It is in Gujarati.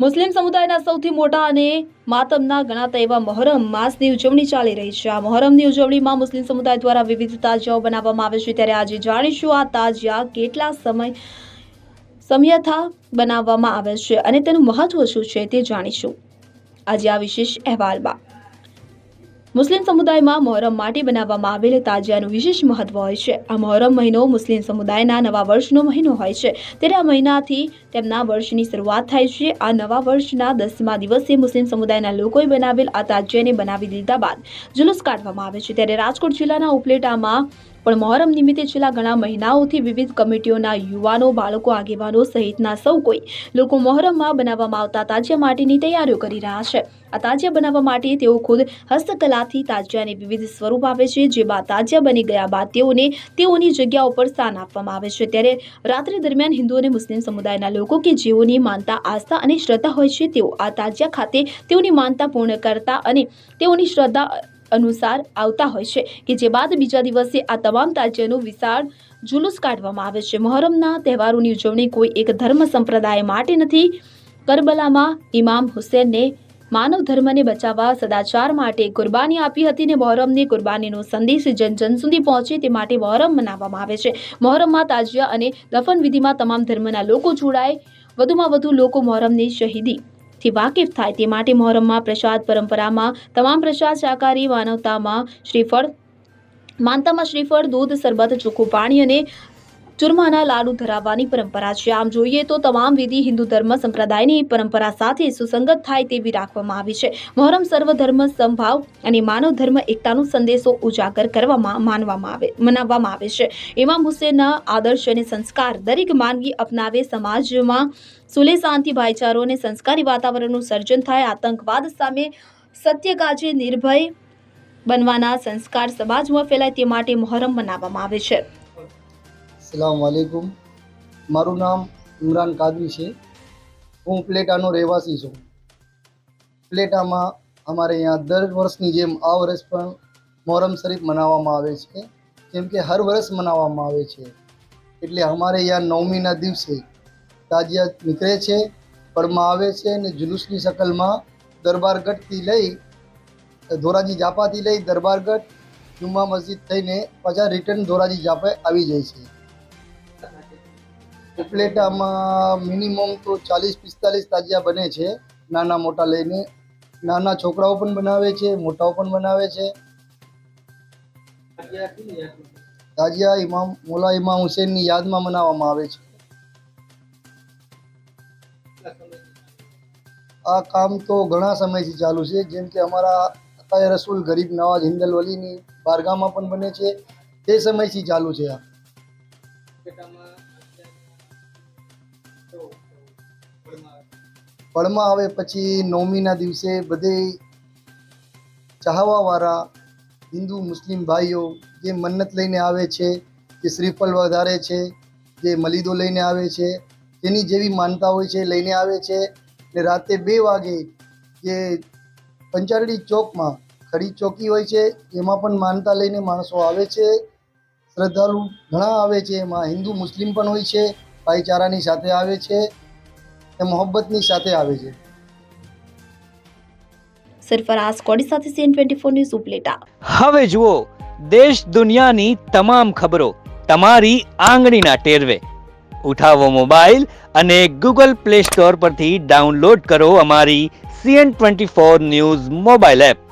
મુસ્લિમ સમુદાયના સૌથી મોટા અને માતમના ગણાતા એવા મહોરમ માસની ઉજવણી ચાલી રહી છે. આ મહોરમની ઉજવણીમાં મુસ્લિમ સમુદાય દ્વારા વિવિધ તાજિયાઓ બનાવવામાં આવે છે. ત્યારે આજે જાણીશું આ તાજિયા કેટલા સમય સમયથા બનાવવામાં આવે છે અને તેનું મહત્વ શું છે તે જાણીશું. આજે આ વિશેષ અહેવાલમાં. મુસ્લિમ સમુદાયમાં મહોરમ માટે બનાવવામાં આવેલ તાજિયાનું વિશેષ મહત્વ હોય છે. આ મહોરમ મહિનો મુસ્લિમ સમુદાયના નવા વર્ષનો મહિનો હોય છે. ત્યારે આ મહિનાથી તેમના વર્ષની શરૂઆત થાય છે. આ નવા વર્ષના દસમા દિવસે મુસ્લિમ સમુદાયના લોકોએ બનાવેલ આ તાજિયાને બનાવી દીધા બાદ જુલુસ કાઢવામાં આવે છે. ત્યારે રાજકોટ જિલ્લાના ઉપલેટામાં પણ મહોરમ નિમિત્તે છેલ્લા ઘણા મહિનાઓથી વિવિધ કમિટીઓના યુવાનો, બાળકો, આગેવાનો સહિતના સૌ કોઈ લોકો મહોરમમાં બનાવવામાં આવતા તાજિયા માટેની તૈયારીઓ કરી રહ્યા છે. આ તાજિયા બનાવવા માટે તેઓ ખુદ હસ્તકલાથી તાજિયાને વિવિધ સ્વરૂપ આપે છે જે બાદ તાજિયા બની ગયા બાદ તેઓને તેઓની જગ્યા ઉપર સ્થાન આપવામાં આવે છે. ત્યારે રાત્રિ દરમિયાન હિન્દુ અને મુસ્લિમ સમુદાયના લોકો કે જેઓની માનતા, આસ્થા અને શ્રદ્ધા હોય છે, તેઓ આ તાજિયા ખાતે તેઓની માનતા પૂર્ણ કરતા અને તેઓની શ્રદ્ધા અનુસાર આવતા હોય છે કે જે બાદ બીજા દિવસે આ તમામ તાજ્યનું વિશાળ જુલુસ કાઢવામાં આવે છે. મહોરમના તહેવારોની ઉજવણી કોઈ એક ધર્મ સંપ્રદાય માટે નથી. કરબલામાં ઇમામ હુસેનને માનવ ધર્મને બચાવવા સદાચાર માટે કુરબાની આપી હતી ને મહોરમની કુરબાનીનો સંદેશ જન જન સુધી પહોંચે તે માટે મહોરમ મનાવવામાં આવે છે. મહોરમમાં તાજિયા અને દફન વિધિમાં તમામ ધર્મના લોકો જોડાય. વધુમાં વધુ લોકો મહોરમની શહીદી થી વાકેફ થાય તે માટે મોહરમમાં પ્રસાદ પરંપરામાં તમામ પ્રસાદ શાકાહારી માનવતામાં શ્રીફળ માનતામાં શ્રીફળ, દૂધ સરબત ચોખ્ખું પાણી અને ચૂરમાના લાડુ ધરાવવાની પરંપરા છે. આમ જોઈએ તો તમામ વિધિ હિન્દુ ધર્મ સંપ્રદાયની પરંપરા સાથે સુસંગત થાય તેવી રાખવામાં આવી છે. મહોરમ સર્વધર્મ સંભાવ અને માનવ ધર્મ એકતાનો સંદેશો ઉજાગર કરવામાં માનવામાં આવે, મનાવવામાં આવે છે. ઇમામ હુસેનના આદર્શ અને સંસ્કાર દરેક માનવી અપનાવે સમાજમાં સુલે શાંતિ, ભાઈચારો અને સંસ્કારી વાતાવરણનું સર્જન થાય. આતંકવાદ સામે સત્ય કાજે નિર્ભય બનવાના સંસ્કાર સમાજમાં ફેલાય તે માટે મહોરમ મનાવવામાં આવે છે. અસલામ વાલેકુમ મારું નામ ઇમરાન કાદરી છે. હું પ્લેટાનો રહેવાસી છું. પ્લેટામાં અમારે અહીંયા દર વર્ષની જેમ આ વર્ષ પણ મોહરમ શરીફ મનાવવામાં આવે છે. કેમ કે હર વર્ષ મનાવવામાં આવે છે. એટલે અમારે અહીંયા નવમીના દિવસે તાજિયા નીકળે છે પડમાં આવે છે અને જુલુસની શકલમાં દરબારગઢથી લઈ, ધોરાજી જાપાથી લઈ દરબારગઢ જુમ્મા મસ્જિદ થઈને પાછા રિટર્ન ધોરાજી જાપે આવી જાય છે. ઉપલેટામાં મિનિમમ તો ચાલીસ પિસ્તાલીસ તાજિયા બને છે. નાના મોટા લઈને નાના છોકરાઓ પણ બનાવે છે મોટાઓ પણ બનાવે છે. તાજિયા ઇમામ મોલા ઇમામ હુસેનની યાદમાં મનાવવામાં આવે છે. આ કામ તો ઘણા સમયથી ચાલુ છે. જેમ કે અમારા અતાય રસૂલ ગરીબ નવાજ હિન્દલ વલીની બારગામાં પણ બને છે. તે સમયથી ચાલુ છે આ. પળમાં આવે પછી નવમીના દિવસે બધે ચાહવાવાળા હિન્દુ, મુસ્લિમ ભાઈઓ જે મન્નત લઈને આવે છે, જે શ્રીફળ વધારે છે, જે મલીદો લઈને આવે છે તેની જેવી માનતા હોય છે લઈને આવે છે ને રાતે બે વાગે જે પંચારડી ચોકમાં ખડી ચોકી હોય છે એમાં પણ માનતા લઈને માણસો આવે છે. શ્રદ્ધાળુ ઘણા આવે છે, એમાં હિન્દુ, મુસ્લિમ પણ હોય છે. ભાઈચારાની સાથે આવે છે એ મોહબ્બતની સાથે આવે છે. સરફરાઝ કોડી સાથે CN twenty four news Upleta. હવે જુઓ દેશ દુનિયાની તમામ ખબરો તમારી આંગળીના ટેરવે. ઉઠાવો મોબાઈલ અને ગૂગલ પ્લે સ્ટોર પરથી ડાઉનલોડ કરો અમારી CN twenty four news mobile app.